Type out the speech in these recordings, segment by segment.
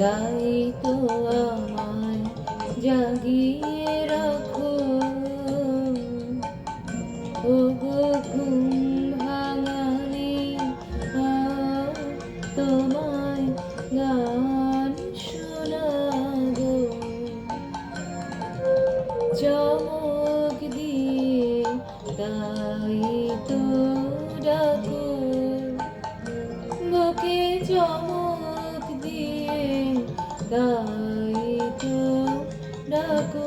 তাই তো আমায় জাগিয়ে রাখো। ও গো ঘুম ভাঙানি তোমায় গান শোনাবো। চমক দিয়ে তাই তো ডাকো। বুকে চমক তাই তো ডাকো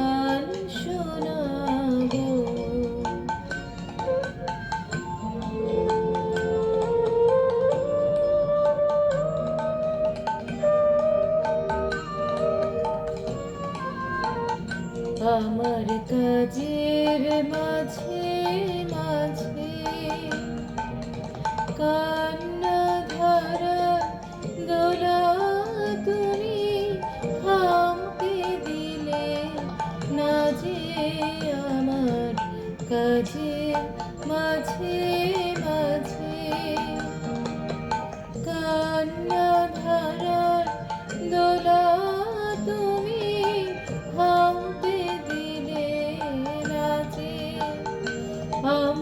আমার কাজের মাঝে মাঝে কান্না ধারা দোলা তুমি থামতে দিলে না যে আমার কাজের মাঝে মাঝে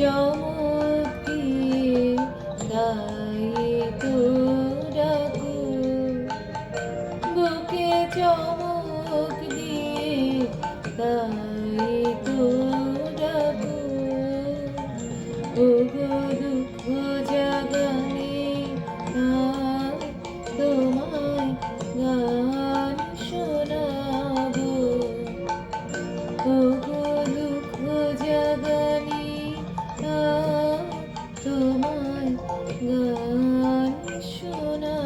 চমকিয়ে তাই তো ডাকু বুকে তাই তো ডাকু should